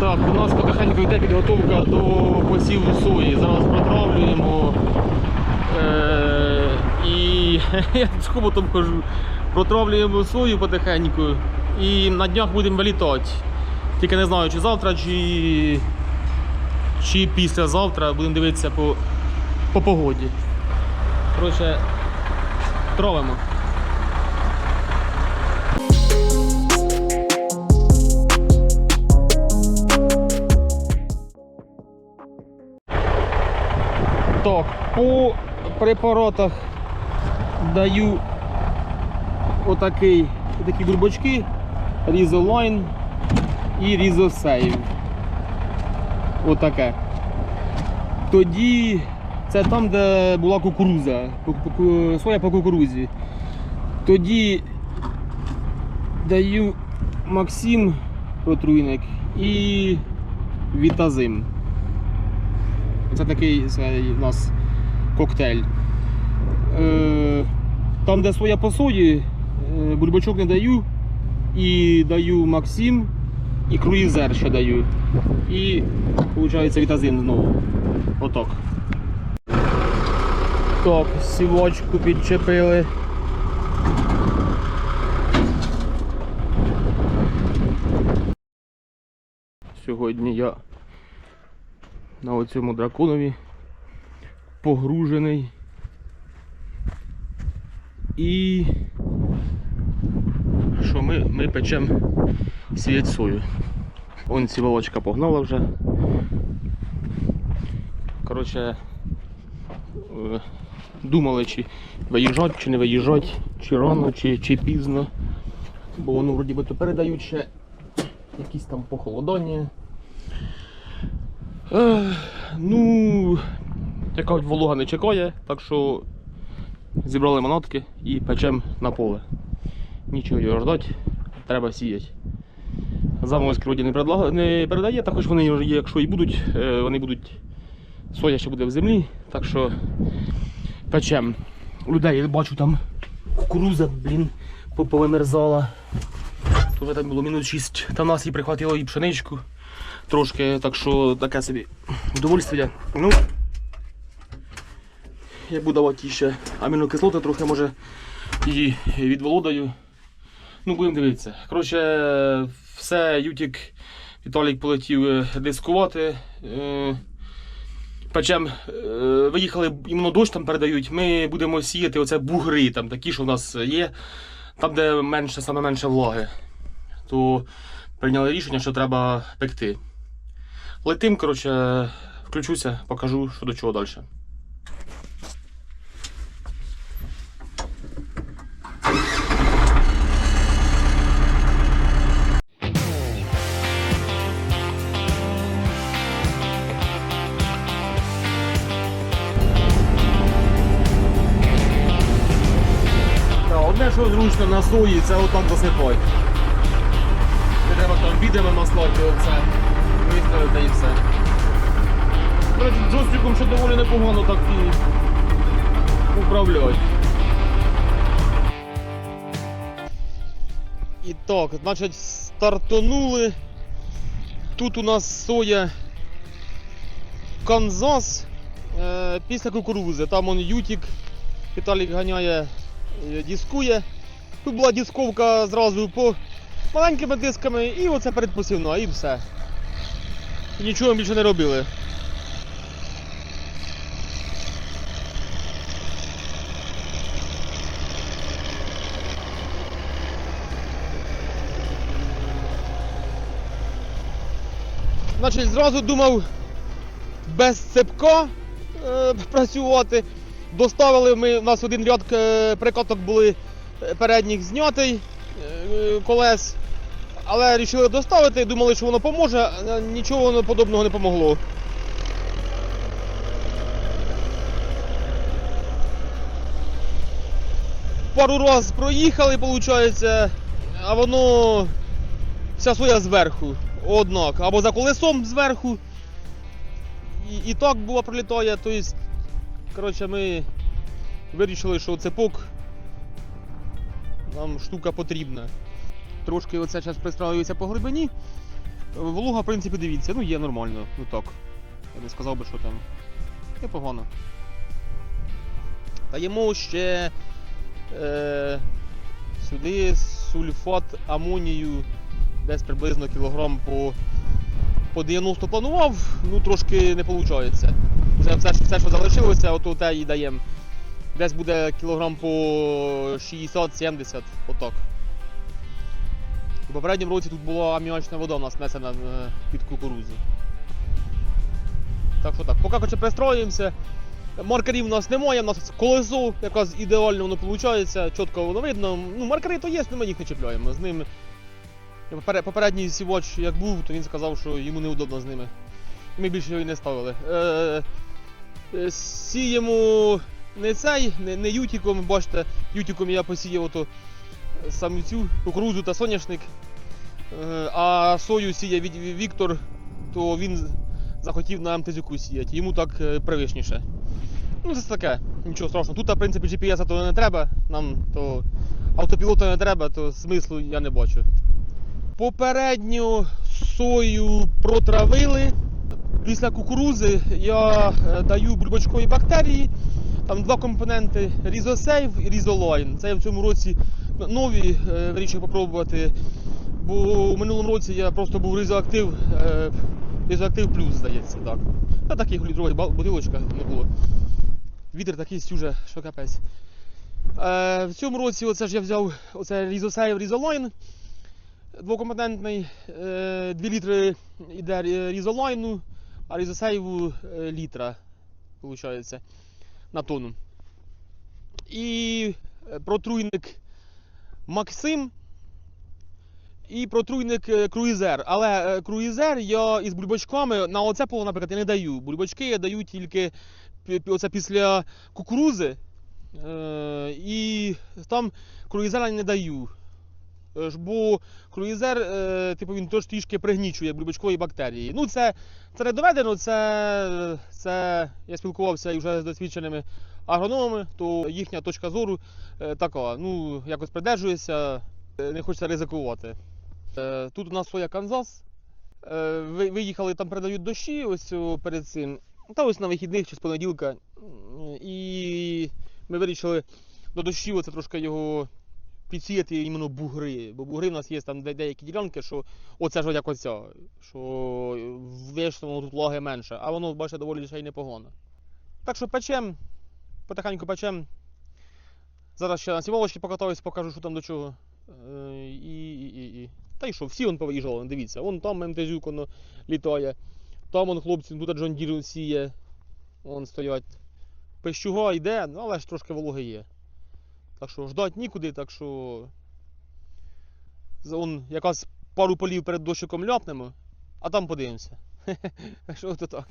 Так, у нас потихеньку йде підготовка до посіву сої. Зараз протравлюємо. Е, і я з хоботом хожу. Протравлюємо сою потихеньку. І на днях будемо вилітати. Тільки не знаю, чи завтра, чи, чи післязавтра. Будемо дивитися по, по погоді. Коротше, травимо. Так, по препаратах даю отакий, такі дурбочки, різолайн і різосейв. Отаке. Тоді це там, де була кукуруза, ку- ку- соя по кукурузі. Тоді даю Максим отруйник і Вітазим. Це такий це у нас коктейль. Е, там, де своя по сої, е, бульбачок не даю. І даю Максим, і круїзер ще даю. І виходить вітазин знову. Отак. Так, сівочку підчепили. Сьогодні я на оцьому драконові погружений. І що ми, ми печемо сіять сою. Вон сівалочка погнала вже. Коротше, е, думали, чи виїжджати, чи не виїжджати, чи рано, чи, чи пізно. Бо воно вроді би то передають ще якісь там похолодання. Ех, ну, яка волога не чекає, так що зібрали манатки і печемо на поле. Нічого його ждати, треба сіяти. Замовський вроді не, предлага- не передає, також вони, вже якщо і будуть, е, вони будуть. Соя ще буде в землі, так що печем. Людей я бачу там кукуруза, блін, по- повимерзала. Тут там було мінус 6. Та нас і прихватило і пшеничку трошки, так що таке собі удовольствие. Ну, я буду давати ще амінокислоти, трохи може її відволодаю. Ну, будемо дивитися. Коротше, все, Ютік Віталік полетів е, дискувати. Е, Печем, е, виїхали, іменно дощ там передають. Ми будемо сіяти оце бугри, там такі, що в нас є, там, де менше, саме менше влаги. То прийняли рішення, що треба пекти. Летим, коротше, включуся, покажу, що до чого далі. Одне, що зручно на сої, це отак засипати. Не треба там відео наслати оце. Виставити і все. До джойстиком ще доволі непогано так і управляти. І так, значить, стартанули. Тут у нас соя Канзас е, після кукурузи. Там он Ютік, Віталік ганяє, е, дискує. Тут була дисковка зразу по маленькими дисками і оце передпосівна, і все. І нічого більше не робили. Значить, зразу думав без цепка е, працювати. Доставили ми, у нас один ряд е, прикаток були е, передніх знятий е, колес. Але вирішили доставити, і думали, що воно поможе, а нічого воно подобного не помогло. Пару раз проїхали, виходить, а воно вся соя зверху. Однак. Або за колесом зверху. І, і так було пролітає. Тобто, коротше, ми вирішили, що цепок нам штука потрібна. Трошки оце зараз пристраюється по глибині. Волуга, в принципі, дивіться, ну є нормально, ну так. Я не сказав би, що там. Непогано. Даємо ще е, сюди сульфат амонію десь приблизно кілограм по, по 90 планував, ну трошки не виходить. Вже все, все, що залишилося, ото те і даємо. Десь буде кілограм по 60-70, отак. У попередньому році тут була аміачна вода у нас несена е, під кукурудзу. Так що так, поки хоче пристроїмося. Маркерів у нас немає, у нас колесо, якраз ідеально воно виходить, чітко воно видно. Ну, маркери то є, але ми їх не чіпляємо. З ними. Попередній сівоч як був, то він сказав, що йому неудобно з ними. Ми більше його не ставили. Е, е, сіємо не цей, не, не ютіком, бачите, ютіком я посіяв ото саму цю кукурудзу та соняшник. Е, а сою сіє Віктор, то він захотів на МТЗюку сіяти. Йому так е, привичніше. Ну, це таке, нічого страшного. Тут, в принципі, GPS то не треба, нам то автопілота не треба, то смислу я не бачу. Попередню сою протравили. Після кукурузи я е, даю бульбачкові бактерії. Там два компоненти Різосейв і Різолайн. Це я в цьому році нові е, вирішив попробувати. Бо у минулому році я просто був різоактив, е, різоактив плюс, здається, так. Та таких літрових бутилочка не було. Вітер такий стюже, що капець. Е, в цьому році оце ж я взяв оце Різосейв Різолайн. Двокомпонентний, е, 2 літри йде різолайну, а різосейву е, літра, виходить, на тонну. І протруйник Максим і протруйник е, круїзер. Але е, круїзер я із бульбачками на оце поле, наприклад, я не даю. Бульбачки я даю тільки оце після кукурузи. Е, і там круїзера не даю. Бо круїзер, е, типу, він теж трішки пригнічує бульбачкові бактерії. Ну, це, це не доведено, це, це я спілкувався вже з досвідченими агрономами, то їхня точка зору е, така. Ну, якось придержується, е, не хочеться ризикувати. Тут у нас своя Канзас. Виїхали, там передають дощі ось перед цим. Та ось на вихідних чи з понеділка. І ми вирішили до дощів оце трошки його підсіяти іменно бугри. Бо бугри в нас є там де- деякі ділянки, що оце ж як оця, що воно тут влаги менше, а воно, бачите, доволі ще й непогано. Так що печем, потихеньку печем. Зараз ще на сіволочки покатаюсь, покажу, що там до чого. Е, І, і, і, і. Та й що, всі он повиїжджали, дивіться. Вон там МТЗюк воно літає. Там он хлопці, тут Джон Дір сіє. Вон стоять. Пищуга йде, ну, але ж трошки вологи є. Так що ждать нікуди, так що. Он якраз пару полів перед дощиком ляпнемо, а там подивимося. Так що то так.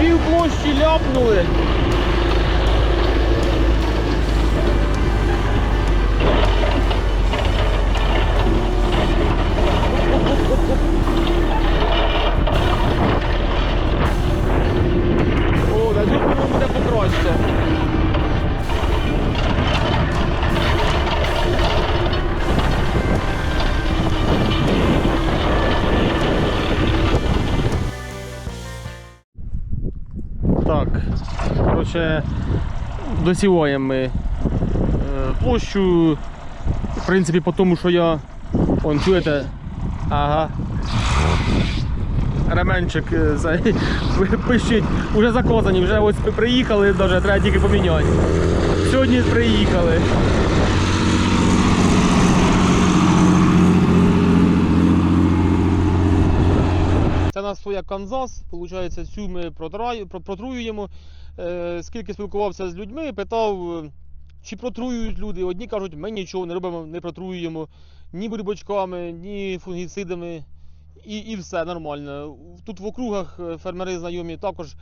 Пів площі ляпнули. Так, коротше, досіваємо ми е, площу. В принципі, по тому, що я. Вон, чуєте? Ага. Ременчик е, пишіть, вже заказані, вже ось приїхали, навіть, треба тільки поміняти. Сьогодні приїхали. Це у нас своя Канзас, виходить, цю ми протруюємо. Е, Скільки спілкувався з людьми, питав, е, чи протруюють люди. Одні кажуть, ми нічого не робимо, не протруюємо ні бурбочками, ні фунгіцидами. І, і все нормально. Тут в округах е, фермери знайомі також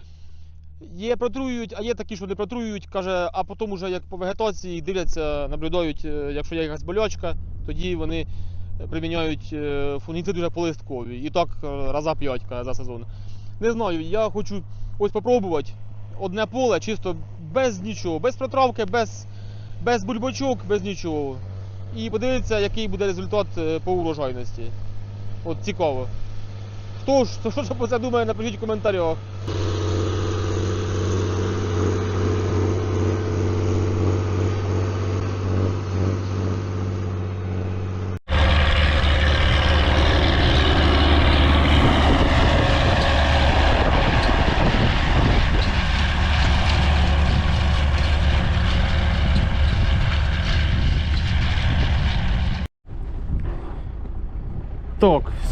є протруюють, а є такі, що не протруюють. Каже, а потім уже як по вегетації дивляться, наблюдають, якщо є якась болячка, тоді вони приміняють е, фунгіцид вже по листкові. І так е, раза 5 за сезон. Не знаю, я хочу ось попробувати одне поле, чисто без нічого, без протравки, без, без бульбочок, без нічого. І подивитися, який буде результат е, по урожайності. От цікаво. Хто ж, ж про це думає, напишіть в коментарях.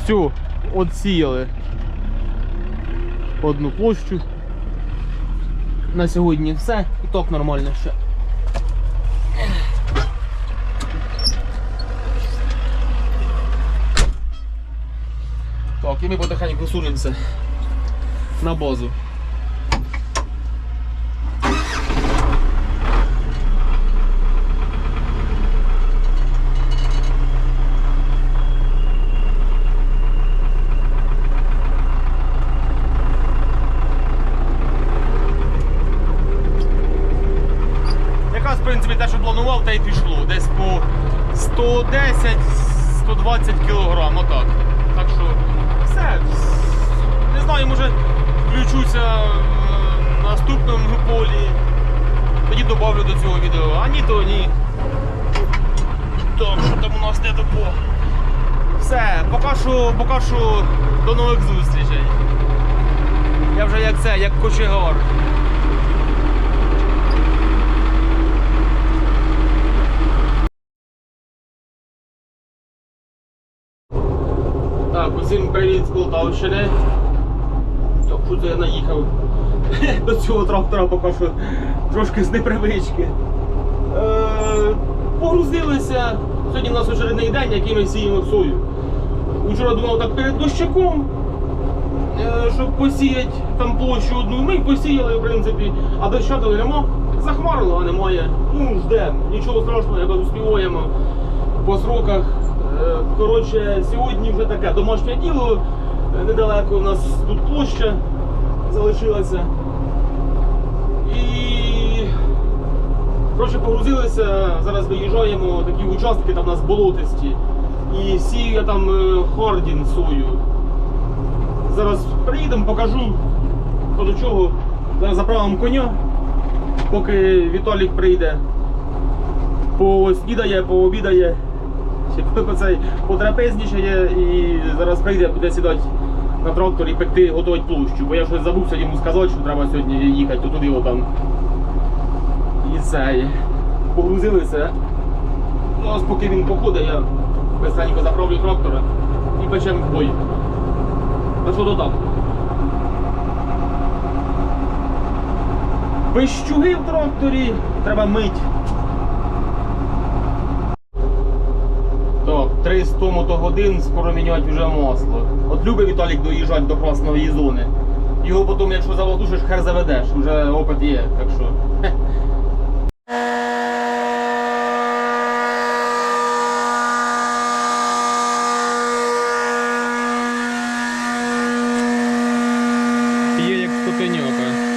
Все, отсіяли одну площу. На сьогодні все. І ток нормально ще. Так, і ми потихеньку сунемося на базу. Принципі, те, що планував, те й пішло. Десь по 110-120 кілограм, отак. Так що все. Не знаю, може включуся в наступному полі. Тоді додавлю до цього відео. А ні, то ні. Так, що там у нас не допо. Все, поки що, поки що до нових зустрічей. Я вже як це, як кочегар. Усім привіт з Полтавщини. Так, що я наїхав до цього трактора поки що трошки з непривички. Е, погрузилися. Сьогодні у нас очередний день, який ми сіємо сою. Учора думав так перед дощаком, е, щоб посіяти там площу одну. Ми посіяли, в принципі, а доща то нема. Захмарило, а немає. Ну, ждемо, нічого страшного, якось успіваємо по сроках. Е, Коротше, сьогодні вже таке домашнє діло. Е, Недалеко у нас тут площа залишилася. І коротше, погрузилися, зараз виїжджаємо, такі участки там у нас болотисті. І сію я там е, Хардін сою. Зараз приїдемо, покажу, до чого. Зараз заправимо коня, поки Віталік прийде. Поснідає, пообідає, ще по- цей, потрапезнічає і зараз прийде, буде сідати на трактор і пекти, готувати площу. Бо я щось забувся йому сказати, що треба сьогодні їхати то туди отам. І це. Погрузилися. Ну, ось поки він походить, я быстренько заправлю трактора і печемо в бой. А що то так? Пищуги в тракторі треба мить. Так, 300 мотогодин, скоро міняти вже масло. От любить Віталік доїжджати до красної зони. Його потім, якщо заводушиш, хер заведеш, вже опит є, так що. Є як скотиняка.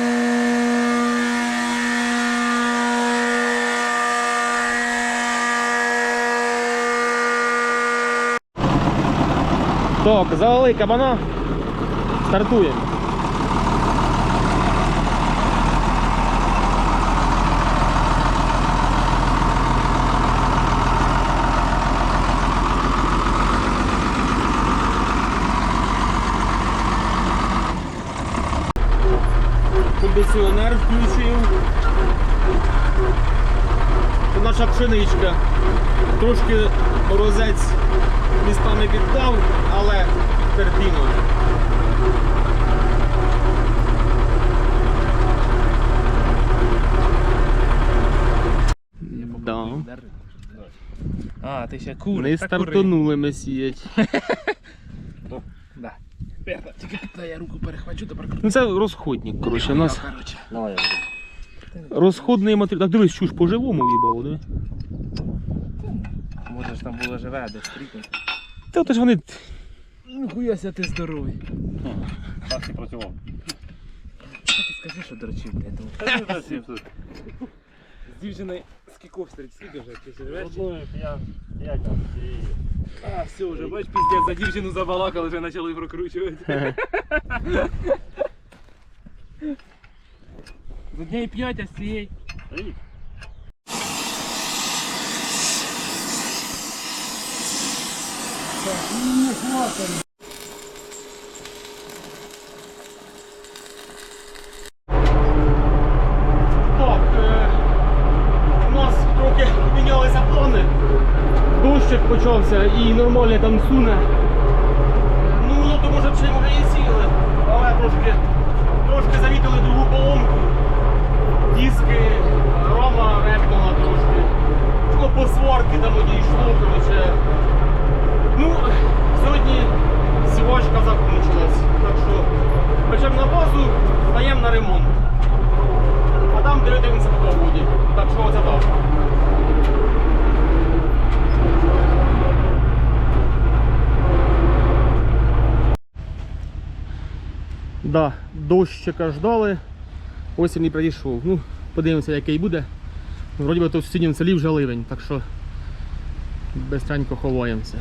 Так, завали кабана. Стартуємо. Кондиціонер включив. Це наша пшеничка. Трошки розець містами підпав, але терпімо. Да. А, ти ще кури. Не та стартонули ми сіять. Да. Тільки та я руку перехвачу, тепер Ну це розходник, коротше, у нас розходний матеріал. Так дивись, що ж по-живому в'їбало, диви. Може ж там було живе, десь стрікнути. Та то ж вони. Ну хуяся ти здоровий. так і працював. Так і скажи, що дрочив, блядь. ну. З дівчиною з кіков стрить, скільки вже? Ти? Одною п'ять, п'ять, а. А, все, вже бач, піздець, за дівчину забалакали, вже почали прокручувати. З однієї п'ять, а з цієї. Рік. Так, е, у нас трохи обмінялися плани. Дощик почався і нормально там суне. Ну, воно то може чим вже і сіли, але трошки, трошки замітили другу поломку. Диски, рома репнула трошки. Ну, по сварки там одійшло, коротше. Ну, сьогодні сівочка закончилась. Так що печемо на базу, стаємо на ремонт. А там дивитимемося по погоді. Так що оце так. Да, дощика ждали. Ось він і прийшов. Ну, подивимося, який буде. Вроді би то в сусідньому селі вже ливень, так що бистренько ховаємося.